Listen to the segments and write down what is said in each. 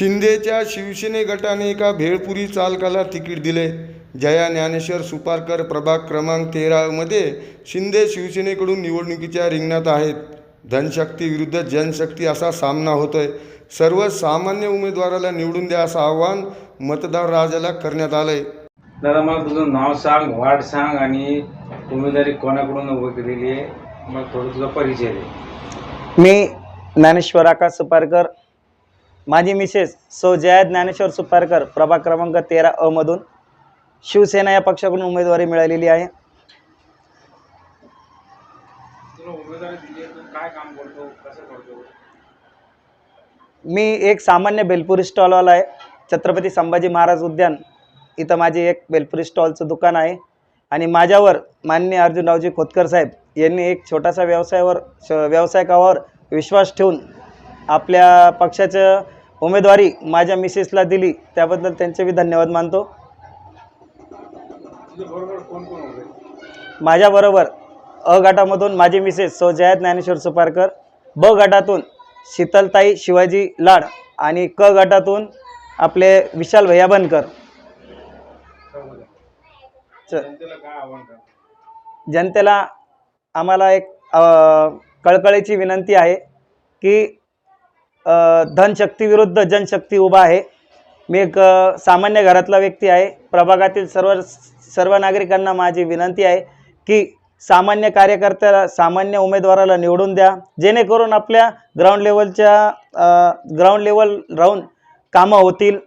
शिंदेच्या शिवसेने गटाने एका भेळपुरी चालकाला तिकीट दिले. जया ज्ञानेश्वर सुपारकर प्रभाग क्रमांक तेरामध्ये शिंदे शिवसेनेकडून निवडणुकीच्या रिंगणात आहेत. धनशक्ती विरुद्ध जनशक्ती असा सामना होतोय. सर्वसामान्य उमेदवाराला निवडून द्या असं आवाहन मतदार राजाला करण्यात आलंय. दादा मला तुझं नाव सांग वार्ड सांग आणि उमेदवारी कोणाकडून उभं केलेली आहे? मला थोडं तुझा परिचय दे. मी ज्ञानेश्वर आकाश सुपारकर माझी मिसेस सौ जया ज्ञानेश्वर सुपारकर प्रभाग क्रमांक तेरा अ मधून शिवसेना या पक्षाकडून उमेदवारी मिळालेली आहे. मी एक सामान्य बेलपुरी स्टॉलवाला आहे. छत्रपती संभाजी महाराज उद्यान इथं माझे एक बेलपुरी स्टॉलचं दुकान आहे. आणि माझ्यावर माननीय अर्जुनरावजी खोतकर साहेब यांनी एक छोटासा व्यवसायावर श- व्यावसायिकावर विश्वास ठेवून आपल्या पक्षाच्या उमेदवारी माझ्या मिसेसला दिली त्याबद्दल त्यांचे मी धन्यवाद मानतो. माझ्याबरोबर अ गटामधून माझे मिसेस सौ जया ज्ञानेश्वर सुपारकर ब गटातून शीतलताई शिवाजी लाड आणि क गटातून आपले विशाल भैया बनकर जनतेला आम्हाला एक कळकळीची विनंती आहे की धनशक्तीविरुद्ध धनशक्ती विरुद्ध जनशक्ती उभा आहे. मी एक सामान्य घरातला व्यक्ती आहे. प्रभागातील सर्व सर्व नागरिकांना माझी विनंती आहे की सामान्य कार्यकर्त्याला सामान्य उमेदवाराला निवडून द्या. जेणेकरून आपल्या ग्राउंड लेवलच्या ग्राउंड लेवल राहून कामं होतील.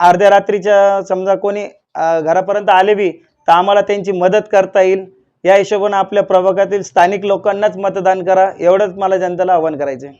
अर्ध्या रात्रीच्या समजा कोणी घरापर्यंत आले बी तर आम्हाला त्यांची मदत करता येईल. या हिशोबानं आपल्या प्रभागातील स्थानिक लोकांनाच मतदान करा. एवढंच मला जनतेला आवाहन करायचं आहे